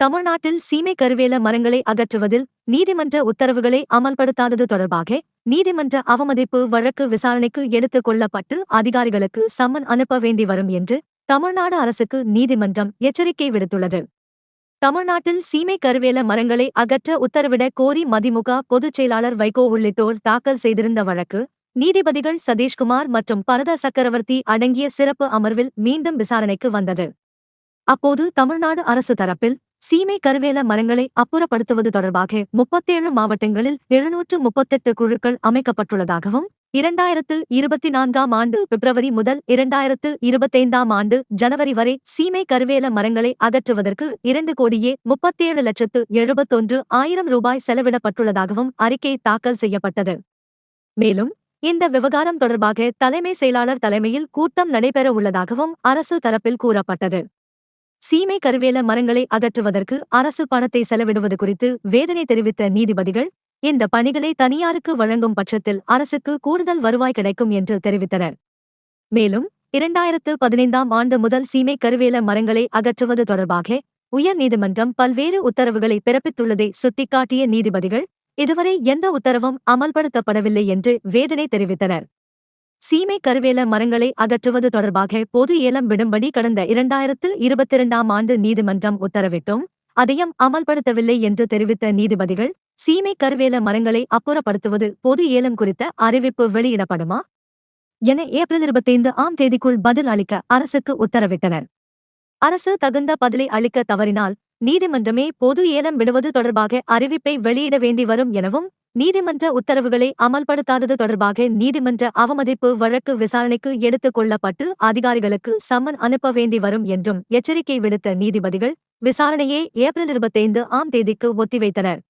தமிழ்நாட்டில் சீமை கருவேல மரங்களை அகற்றுவதில் நீதிமன்ற உத்தரவுகளை அமல்படுத்தாதது தொடர்பாக நீதிமன்ற அவமதிப்பு வழக்கு விசாரணைக்கு எடுத்துக் கொள்ளப்பட்டு அதிகாரிகளுக்கு சம்மன் அனுப்ப வேண்டி வரும் என்று தமிழ்நாடு அரசுக்கு நீதிமன்றம் எச்சரிக்கை விடுத்துள்ளது. தமிழ்நாட்டில் சீமை கருவேல மரங்களை அகற்ற உத்தரவிட கோரி மதிமுக பொதுச் செயலாளர் வைகோ உள்ளிட்டோர் தாக்கல் செய்திருந்த வழக்கு நீதிபதிகள் சதீஷ்குமார் மற்றும் பரத சக்கரவர்த்தி அடங்கிய சிறப்பு அமர்வில் மீண்டும் விசாரணைக்கு வந்தது. அப்போது தமிழ்நாடு அரசு தரப்பில் சீமை கருவேல மரங்களை அப்புறப்படுத்துவது தொடர்பாக முப்பத்தேழு மாவட்டங்களில் எழுநூற்று முப்பத்தெட்டு குழுக்கள் அமைக்கப்பட்டுள்ளதாகவும் இரண்டாயிரத்து இருபத்தி நான்காம் ஆண்டு பிப்ரவரி முதல் இரண்டாயிரத்து இருபத்தைந்தாம் ஆண்டு ஜனவரி வரை சீமை கருவேல மரங்களை அகற்றுவதற்கு இரண்டு கோடியே முப்பத்தேழு லட்சத்து எழுபத்தொன்று ஆயிரம் ரூபாய் செலவிடப்பட்டுள்ளதாகவும் அறிக்கை தாக்கல் செய்யப்பட்டது. மேலும் இந்த விவகாரம் தொடர்பாக தலைமை செயலாளர் தலைமையில் கூட்டம் நடைபெற உள்ளதாகவும் அரசு தரப்பில் கூறப்பட்டது. சீமை கருவேல மரங்களை அகற்றுவதற்கு அரசு பணத்தை செலவிடுவது குறித்து வேதனை தெரிவித்த நீதிபதிகள் இந்த பணிகளை தனியாருக்கு வழங்கும் பட்சத்தில் அரசுக்கு கூடுதல் வருவாய் கிடைக்கும் என்று தெரிவித்தனர். மேலும் இரண்டாயிரத்து பதினைந்தாம் ஆண்டு முதல் சீமை கருவேல மரங்களை அகற்றுவது தொடர்பாக உயர் நீதிமன்றம் பல்வேறு உத்தரவுகளை பிறப்பித்துள்ளதை சுட்டிக்காட்டிய நீதிபதிகள் இதுவரை எந்த உத்தரவும் அமல்படுத்தப்படவில்லை என்று வேதனை தெரிவித்தனர். சீமை கருவேல மரங்களை அகற்றுவது தொடர்பாக பொது ஏலம் விடும்படி கடந்த இரண்டாயிரத்து இருபத்திரண்டாம் ஆண்டு நீதிமன்றம் உத்தரவிட்டும். அதையும் அமல்படுத்தவில்லை என்று தெரிவித்த நீதிபதிகள் சீமை கருவேல மரங்களை அப்புறப்படுத்துவது பொது ஏலம் குறித்த அறிவிப்பு வெளியிடப்படுமா? என ஏப்ரல் இருபத்தைந்து ஆம் தேதிக்குள் பதில் அளிக்க அரசுக்கு உத்தரவிட்டனர். அரசு தகுந்த பதிலை அளிக்க தவறினால் நீதிமன்றமே பொது ஏலம் விடுவது தொடர்பாக அறிவிப்பை வெளியிட வேண்டி வரும் எனவும் நீதிமன்ற உத்தரவுகளை அமல்படுத்தாதது தொடர்பாக நீதிமன்ற அவமதிப்பு வழக்கு விசாரணைக்கு எடுத்துக் கொள்ளப்பட்டு அதிகாரிகளுக்கு சம்மன் அனுப்ப வேண்டி வரும் என்றும் எச்சரிக்கை விடுத்த நீதிபதிகள் விசாரணையை ஏப்ரல் இருபத்தைந்து ஆம் தேதிக்கு ஒத்திவைத்தனர்.